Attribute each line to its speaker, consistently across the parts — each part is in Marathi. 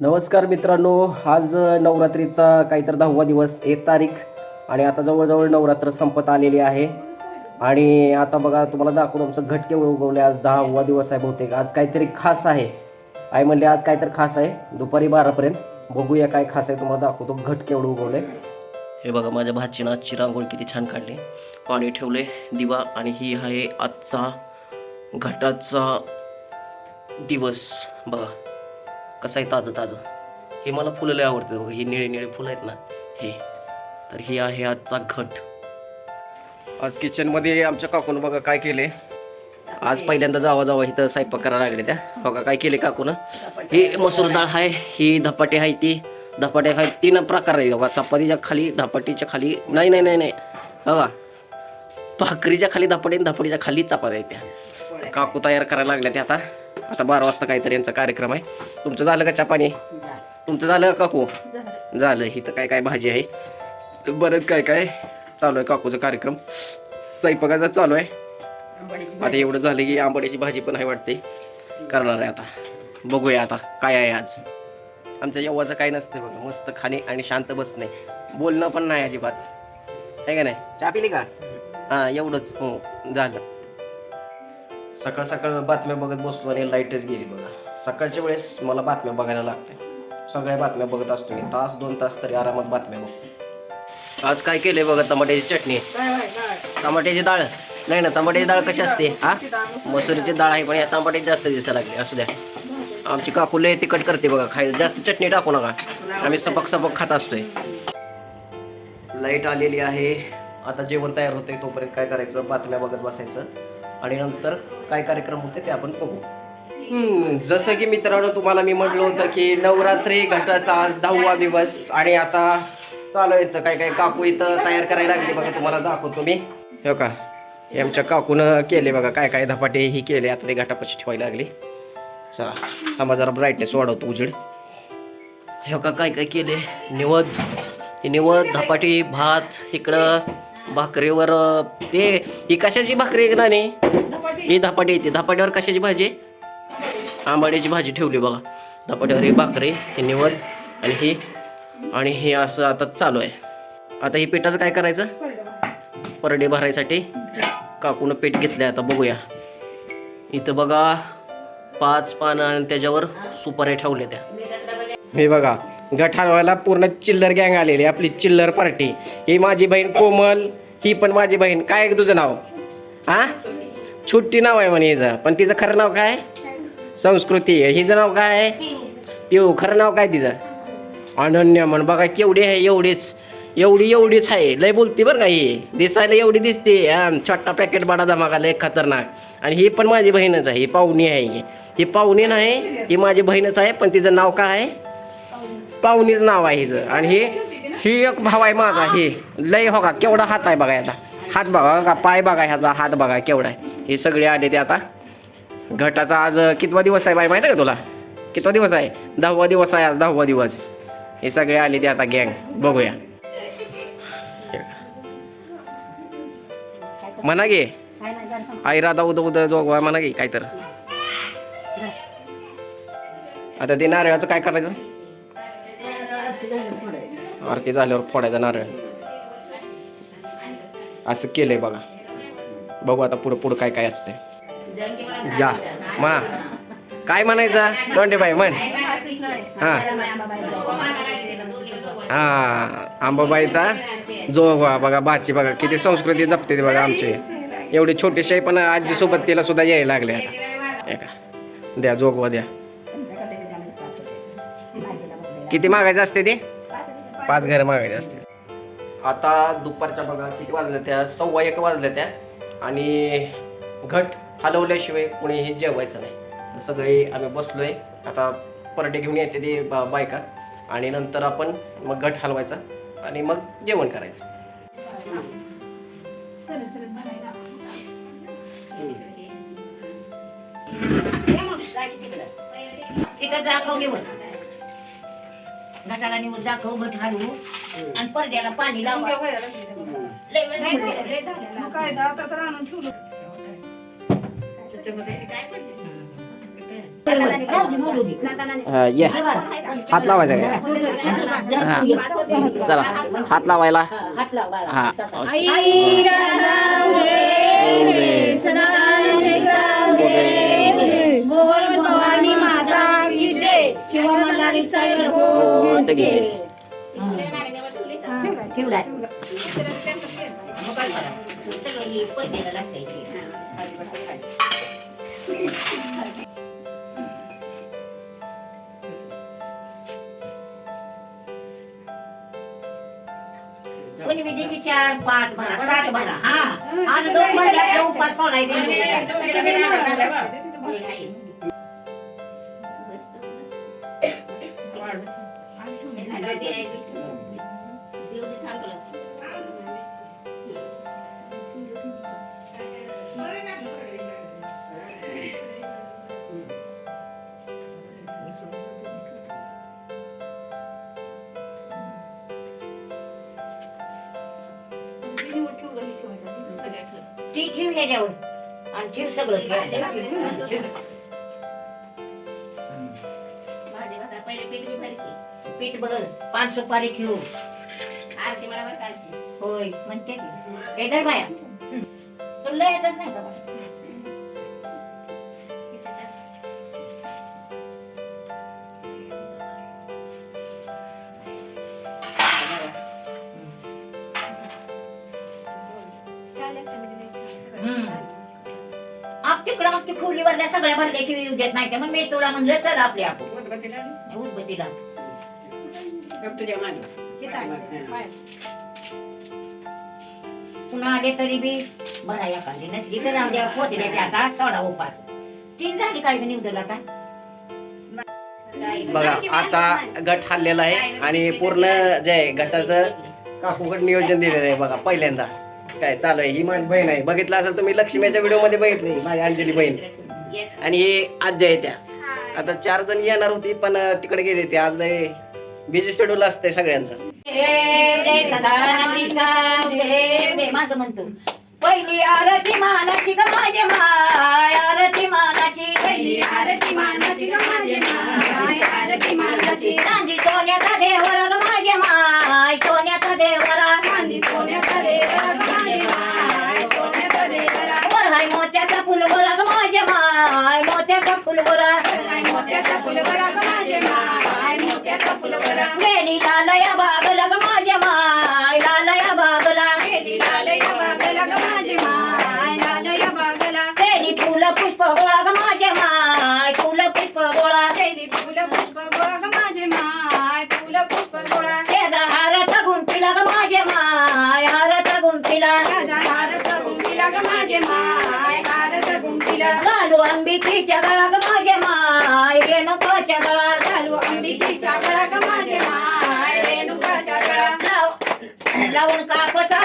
Speaker 1: नमस्कार मित्रांनो आज नवरात्रीचा काहीतरी दहावा दिवस एक तारीख आणि आता जवळजवळ नवरात्र संपत आलेली आहे. आणि आता बघा तुम्हाला दाखवून आमचं घट केवढं उगवले आज दहावा दिवस आहे बहुतेक. आज काहीतरी खास आहे. आई म्हणले आज काहीतरी खास आहे. दुपारी बारापर्यंत बघूया काय खास आहे. तुम्हाला दाखवतो घट केवढं उगवलंय हे बघा माझ्या भाचीनं आजची रांगोळी किती छान काढली. पाणी ठेवले दिवा आणि ही आहे आजचा घटाचा दिवस. बघा कसं आहे ताजं ताजं? हे मला फुलं लय आवडतात बघा हे निळे निळे फुलं आहेत ना हे. तर ही आहे आजचा घट. आज किचनमध्ये आमच्या काकून बघा काय केले आज पहिल्यांदा जावा जावा इथं स्वयंपाक करायला लागले त्या. बघा काय केले काकून. ही मसूर डाळ आहे ही धपाटे आहे ती. धपाटे आहे तीन प्रकार आहे बघा चपातीच्या खाली धपाटीच्या खाली. नाही नाही नाही नाही. बघा भाकरीच्या खाली धपाटी धपाटीच्या खाली चपात्या आहे त्या. काकू तयार करायला लागल्या त्या आता. आता बारा वाजता काहीतरी यांचा कार्यक्रम आहे. तुमचं झालं का चपानी तुमचं झालं का काकू? झालं. इथं काय काय भाजी आहे? बरंच काय काय? चालू आहे काकूचा कार्यक्रम. स्वयंपाकाचा चालू आहे. आता एवढं झालं की आंबाड्याची भाजी पण आहे वाटते. करणार आहे आता. बघूया आता काय आहे आज. आमच्या यव्वाचं काय नसतं बघा. मस्त खाणे आणि शांत बसणे. बोलणं पण नाही अजिबात. आहे का नाही? चहा पिली का? हां एवढंच. हो झालं. सकाळ सकाळ बातम्या बघत बसलो आणि लाईटच गेली बघा. सकाळच्या वेळेस मला बातम्या बघायला लागते. सगळ्या बातम्या बघत असतो मी. तास दोन तास तरी आरामात बातम्या बघतो. आज काय केलंय बघा टमाट्याची चटणी? टमाट्याची डाळ? नाही ना टमाट्याची डाळ कशी असते? हा? मसुरीची डाळ आहे पण या टमाट्याची जास्त दिसायला लागली. असू द्या. आमची काकू लय तिखट करते बघा. खायला जास्त चटणी टाकू नका. आम्ही सपक सपक खात असतोय. लाइट आलेली आहे. आता जेवण तयार होते तोपर्यंत काय करायचं? बातम्या बघत बसायचं. आणि नंतर काय कार्यक्रम होते ते आपण बघू. जसं की मित्रांनो तुम्हाला मी म्हटलं होतं की नवरात्री घटाचा आज दहावा दिवस आणि आता चालू यायचं काय काय काकू इथं तयार करायला लागली बघा तुम्हाला दाखवतो मी. हो का हे आमच्या काकूनं केले बघा काय काय धपाटे ही केले आता ते घाटापाशी ठेवायला लागली. चला थांबा जरा ब्राईटनेस वाढवतो उजेड. हे का काय काय केले निवद. हे निवद धपाटी भात इकडं भाकरीवर ते ही कशाची भाकरी आहे नानी? ही धपाटी येते धपाट्यावर कशाची भाजी? आंबाड्याची भाजी ठेवली बघा. धपाट्यावर ही भाकरी हे निवद आणि ही आणि हे असं आता चालू आहे. आता ही पिठाचं काय करायचं? परडे भरायसाठी काकूनं पीठ घेतलंय आता बघूया. इथं बघा पाच पानं आणि त्याच्यावर सुपाऱ्या ठेवल्या त्या. हे बघा गट पूर्ण चिल्लर गँग आलेली आपली चिल्लर पार्टी. ही माझी बहीण कोमल ही पण माझी बहीण. काय आहे तुझं नाव? हा छुट्टी नाव आहे म्हणे हिचं. पण तिचं खरं नाव काय? संस्कृती हिचं नाव काय? आहे पिऊ. खरं नाव काय तिचं? अनन्य म्हण. बघा केवढी आहे एवढीच. एवढी एवढीच आहे. लय बोलते बरं का ही. दिसायला एवढी दिसते. छोटा पॅकेट बडा धमाका लय खतरनाक. आणि ही पण माझी बहीणच आहे. ही पाहुणी आहे ही. ही पाहुणी नाही ही माझी बहीणच आहे. पण तिचं नाव काय आहे? पाहुणीच नाव आहे हिचं. आणि ही ही एक भाव आहे माझा हे. लय हो का केवढा हात आहे बघा आता हात बघा हो का पाय बघा ह्याचा हात बघा केवढा आहे. हे सगळे आले ते आता. घटाचा आज कितवा दिवस आहे बाय माहिती आहे का तुला? कितवा दिवस आहे? दहावा दिवस आहे आज दहावा दिवस. हे सगळे आले ते आता गँग बघूया. म्हणा गे आई राधा उद उद जोगवा म्हणा गे काय तर आता ते नारळाचं काय करायचं? आरती झाल्यावर फोडायचा नारळ. असं केलंय बघा. बघू आता पुढं पुढं काय काय असते या. मा. काय म्हणायचं? दोंडे बाई म्हण. हा. हा. आंबाबाईचा जो बघा बाची बघा किती संस्कृती जपते बघा आमची. एवढी छोटीशी पण आजीसोबत तिला सुद्धा यायला लागले आता. द्या जोगवा द्या. किती मागायचं असते ते? पाच घर मागायचे असते आता दुपारच्या बघा किती वाजल्या त्या? सव्वा एक वाजल्या त्या. आणि घट हलवल्याशिवाय कोणीही जेवायचं नाही. तर सगळे आम्ही बसलोय. आता परडे घेऊन येते ते बा- बायका. आणि नंतर आपण मग घट हलवायचा आणि मग जेवण करायचं.
Speaker 2: तिकडे. दाखव निवड घाटाला निवड दाखव घट हाडू आणि पडद्याला पाणी लावा. लय वेळ झाला.
Speaker 3: काय आता तर आणून ठेवलं
Speaker 2: त्याच्यामध्ये काय पडलं? राहू दे, बोलू दे.
Speaker 1: हा, ये. हात लावायचा काय. चला. हात लावायला.
Speaker 2: हात लाव बाळा.
Speaker 1: हा
Speaker 2: ठेवलाय हे. कोणी विदेशी चार पाच भरा सात भरा हा आणि दोन महिन्यात उपास सोडायचे ती ठेव ह्याच्यावर आणि ठेव सगळं. ठेव. पीठ बघ पाच सुपारी ठेवू. होय म्हणते की केदार बाया. तुला येतच नाही का? तिकडं मग ती खोली भरल्या सगळ्या भरल्याशिवाय येऊ देत नाही मग मी तुला म्हणलं चल आपले आपण उदबत्तीला पुन्हा आले तरी बी बरा या कांदी नसली तर द्या आता सोडा उपास. तीन झाली काय बी निवडल आता?
Speaker 1: बघा आता गट हल्लेला आहे आणि पूर्ण जे आहे गटाचं काकूकड नियोजन दिलेलं आहे बघा पहिल्यांदा. काय चालू आहे? ही माझी बहीण आहे. बघितलं असेल तुम्ही लक्ष्मीच्या व्हिडिओमध्ये बघितली माझी अंजली बहीण. आणि ही आजी आहे त्या. आता चार जण येणार होती पण तिकडे गेले ते आज लय बिझी शेड्यूल असते सगळ्यांचं.
Speaker 2: माझं म्हणतो. पहिली आरती मानाची ग माझे माय आरती मानाची.
Speaker 3: पहिली आरती मानाची ग माझे माय आरती मानाची.
Speaker 2: चांदी सोन्याचा देवरा फुलवरा गेली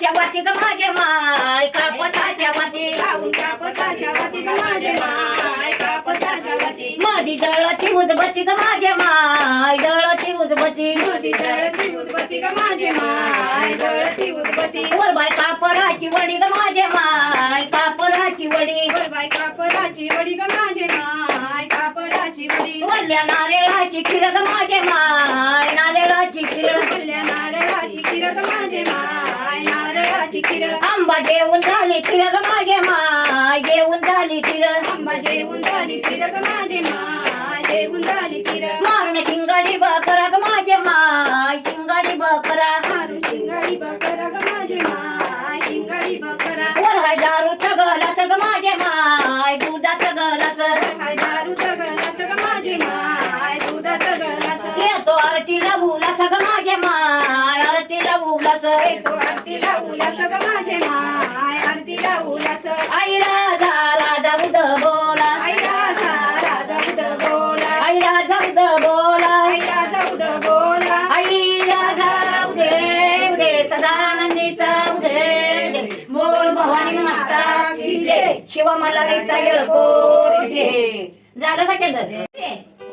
Speaker 2: कापसाच्या वाती ग माझे माय. कापसाच्या वाती
Speaker 3: लावून कापसाच्या वाती ग माझे माय. कापसाच्या वाती
Speaker 2: मधी जळती उदबत्ती ग माझे माय. जळती उदबत्ती.
Speaker 3: मोदी जळती उदबत्ती ग माझे माय. जळती उदबत्ती.
Speaker 2: वर बाय कापराची वडी ग माझे माय. कापराची वडी.
Speaker 3: बाय कापराची वडी ग माझे माय.
Speaker 2: वल्ल्या नारळाची खीर ग माझे माय नारळाची खीर
Speaker 3: वल्ल्या नारळाची खीर ग माझे माय नारळाची खीर
Speaker 2: आंबा जेवण झाली खीर ग माझे माय जेवण झाली खीर
Speaker 3: आंबा जेवून झाली खीर ग माझे माय जेवून झाली खीर
Speaker 2: मारून शिंगाडी बकरा ग माझे माय येतो आरतीला उलास ग माझे माय. आरतीला उलास आई राधा राधा उद बोला.
Speaker 3: आई राजा राजा उद बोला.
Speaker 2: आई राधा उद बोला.
Speaker 3: आई राजा उद बोला.
Speaker 2: आई राधा उदे उदे सदानंदीचा उदे उदे. बोल भवानी माता की जय. शिवा मला झालं का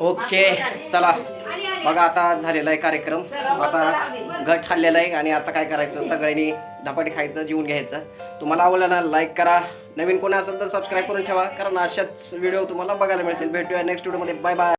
Speaker 1: ओके चला. बघा आता झालेला आहे कार्यक्रम. आता घट खाल्लेला आहे आणि आता काय करायचं? सगळ्यांनी धपाटे खायचं जेवून घ्यायचं. तुम्हाला आवडलं ना लाईक करा. नवीन कोणी असेल तर सबस्क्राईब करून ठेवा. कारण अशाच व्हिडिओ तुम्हाला बघायला मिळतील. भेटूया नेक्स्ट व्हिडिओमध्ये बाय बाय